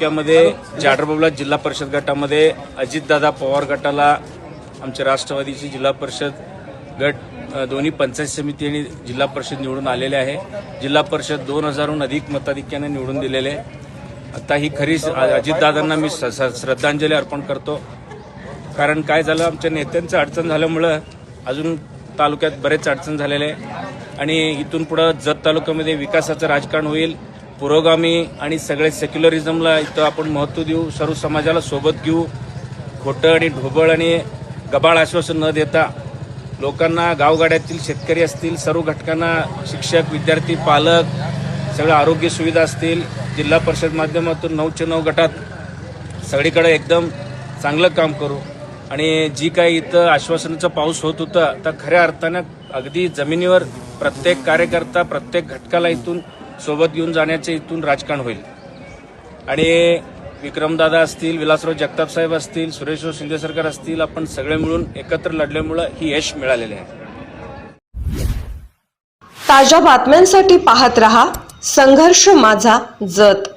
तालुक्यामध्ये जाडरबाबला जिल्हा परिषद गटामध्ये अजितदादा पवार गटाला आमच्या राष्ट्रवादीची जिल्हा परिषद गट दोन्ही पंचायत समिती आणि जिल्हा परिषद निवडून आलेले आहे. जिल्हा परिषद दोन हजारहून अधिक मताधिक्याने निवडून दिलेले. आहे. आता ही खरी अजितदादांना मी श्रद्धांजली अर्पण करतो. कारण काय झालं आमच्या नेत्यांचं अडचण झाल्यामुळं अजून तालुक्यात बरेच अडचण झालेले. आहे आणि इथून पुढं जत तालुक्यामध्ये विकासाचं राजकारण होईल. पुरोगामी आणि सगळे सेक्युलरिझमला इथं आपण महत्त्व देऊ सर्व समाजाला सोबत घेऊ. खोटं आणि ढोबळ आणि गबाळ आश्वासन न देता लोकांना गावगाड्यातील शेतकरी असतील सर्व घटकांना शिक्षक विद्यार्थी पालक सगळं आरोग्य सुविधा असतील. जिल्हा परिषद माध्यमातून नऊचे नऊ गटात सगळीकडे एकदम चांगलं काम करू. आणि जी काही इथं आश्वासनाचा पाऊस होत होता तर खऱ्या अर्थानं अगदी जमिनीवर प्रत्येक कार्यकर्ता प्रत्येक घटकाला इथून सोबत घेऊन जाण्याचे इथून राजकारण होईल. आणि विक्रमदादा असतील विलासराव जगताप साहेब असतील सुरेशराव शिंदे सरकार असतील आपण सगळे मिळून एकत्र लढल्यामुळं ही यश मिळालेले आहे. ताज्या बातम्यांसाठी पाहत रहा संघर्ष माझा जत.